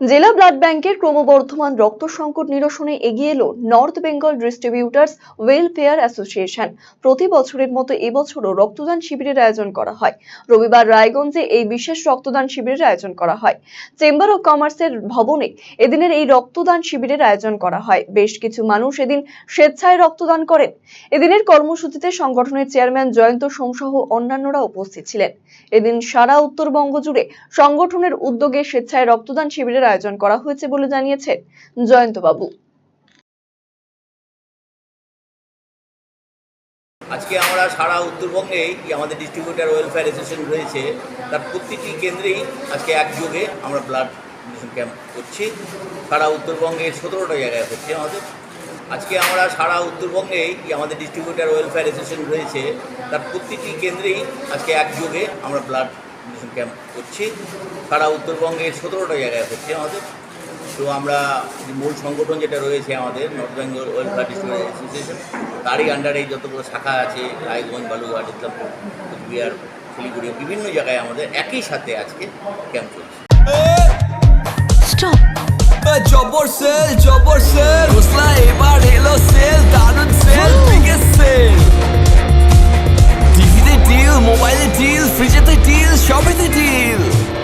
জেলা ব্লাড ব্যাংকের ক্রমবর্ধমান রক্ত সংকট নিরসনে এগিয়ে এলো north Bengal distributors welfare association. প্রতি বছরের মতো এবছরও রক্তদান শিবিরের আয়োজন করা হয়। রবিবার রায়গঞ্জে এই বিশেষ রক্তদান শিবিরের আয়োজন করা হয়। চেম্বার অব কমার্সের ভবনে এদিনের এই রক্তদান শিবিরের আয়োজন করা হয়। বেশ কিছু মানুষ এদিন স্বেচ্ছায় রক্তদান করেন। এদিনের কর্মসূচিতে সংগঠনের চেয়ারম্যান জয়ন্ত সোমসহ অন্যান্যরা উপস্থিত ছিলেন। এদিন সারা উত্তরবঙ্গ জুড়ে সংগঠনের উদ্যোগে স্বেচ্ছায় রক্তদান শিবিরের আয়োজন করা হয়েছে বলে জানিয়েছেন জয়ন্তবাবু। আজকে আমরা সারা উত্তরবঙ্গেই আমাদের ডিস্ট্রিবিউটার ওয়েলফেয়ার অ্যাসোসিয়েশন রয়েছে, তার প্রতিটি কেন্দ্রেই আজকে একযোগে আমরা ব্লাড ডোনেশন ক্যাম্প করছি। সারা উত্তরবঙ্গে সতেরোটা জায়গায় হচ্ছে আমাদের। আজকে আমরা সারা উত্তরবঙ্গেই আমাদের ডিস্ট্রিবিউটার ওয়েলফেয়ার অ্যাসোসিয়েশন রয়েছে, তার প্রতিটি কেন্দ্রেই আজকে একযোগে আমরা ব্লাড ডোনেশন ক্যাম্প করছি। সারা উত্তরবঙ্গে সতেরোটা জায়গায় হচ্ছে আমাদের। তো আমরা মূল সংগঠন যেটা রয়েছে আমাদের north Bengal welfare distributor association তারই আন্ডারে যতগুলো শাখা আছে রায়গঞ্জ বালুঘাট ইসলামপুর কুচবিহার শিলিগুড়ি বিভিন্ন জায়গায় আমাদের একই সাথে আজকে ক্যাম্প চলছে। স্টপ জবর সেল জবর সেল হোসলা এবার সেল